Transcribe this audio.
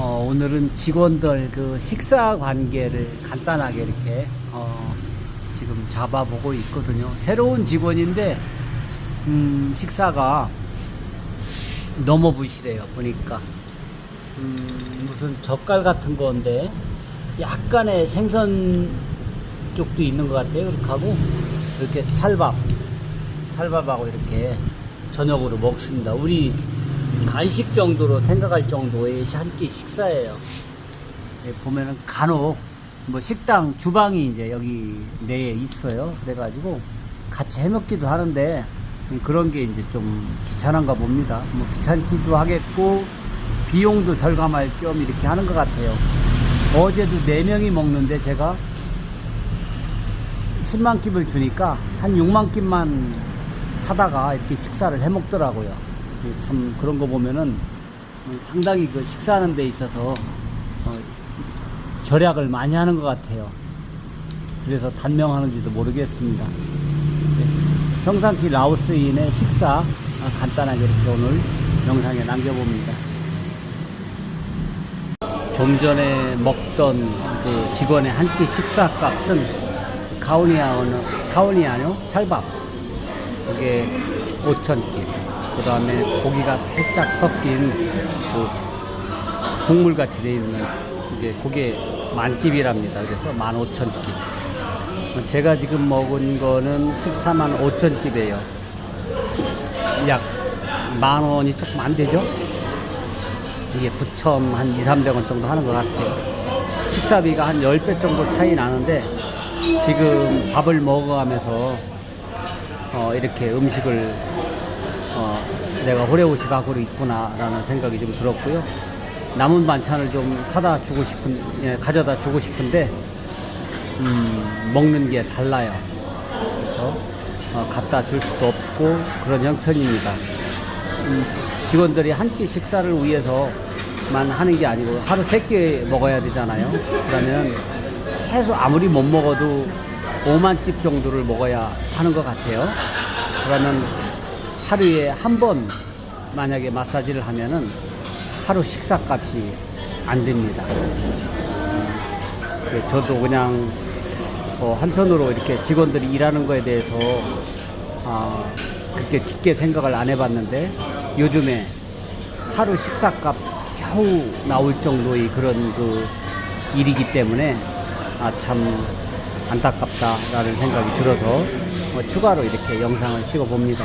어, 오늘은 직원들 그 식사 관계를 간단하게 이렇게 어, 지금 잡아보고 있거든요. 새로운 직원인데 음, 식사가 너무 부실해요. 보니까 음, 무슨 젓갈 같은 건데 약간의 생선 쪽도 있는 것 같아요. 그렇게 하고 이렇게 찰밥, 찰밥하고 이렇게 저녁으로 먹습니다. 우리 간식 정도로 생각할 정도의 한 끼 식사예요. 예, 보면은 간혹 뭐 식당 주방이 이제 여기 내에 있어요. 그래가지고 같이 해먹기도 하는데 그런 게 이제 좀 귀찮은가 봅니다. 뭐 귀찮기도 하겠고 비용도 절감할 겸 이렇게 하는 것 같아요. 어제도 4명이 먹는데 제가 10만 깁을 주니까 한 6만 깁만 사다가 이렇게 식사를 해 먹더라고요. 예, 참 그런 거 보면은 상당히 그 식사하는 데 있어서 어, 절약을 많이 하는 것 같아요. 그래서 단명하는지도 모르겠습니다. 네, 평상시 라오스인의 식사 아, 간단하게 이렇게 오늘 영상에 남겨봅니다. 좀 전에 먹던 그 직원의 한 끼 식사 값은 가오니아노, 가오니아뇨 찰밥. 그게 5,000끼. 그 다음에 고기가 살짝 섞인 그 국물같이 되어 있는 이게 그게 만끼비랍니다. 그래서 15,000끼. 제가 지금 먹은 거는 14만 5천끼배예요. 약 만 원이 조금 안 되죠? 이게 9천 한 2, 300원 정도 하는 것 같아요. 식사비가 한 10배 정도 차이 나는데 지금 밥을 먹어가면서 어, 이렇게 음식을 어, 내가 호래호시 가고 있구나라는 생각이 좀 들었고요. 남은 반찬을 좀 사다 주고 싶은, 예, 가져다 주고 싶은데, 음, 먹는 게 달라요. 그래서 어, 갖다 줄 수도 없고 그런 형편입니다. 음, 직원들이 한 끼 식사를 위해서만 하는 게 아니고 하루 세 끼 먹어야 되잖아요. 그러면 최소 아무리 못 먹어도 5만 집 정도를 먹어야 하는 것 같아요. 그러면 하루에 한 번 만약에 마사지를 하면은 하루 식사 값이 안 됩니다. 음, 저도 그냥 어, 한편으로 이렇게 직원들이 일하는 거에 대해서 아, 그렇게 깊게 생각을 안 해봤는데 요즘에 하루 식사값 겨우 나올 정도의 그런 그 일이기 때문에 아, 참 안타깝다라는 생각이 들어서 어, 추가로 이렇게 영상을 찍어 봅니다.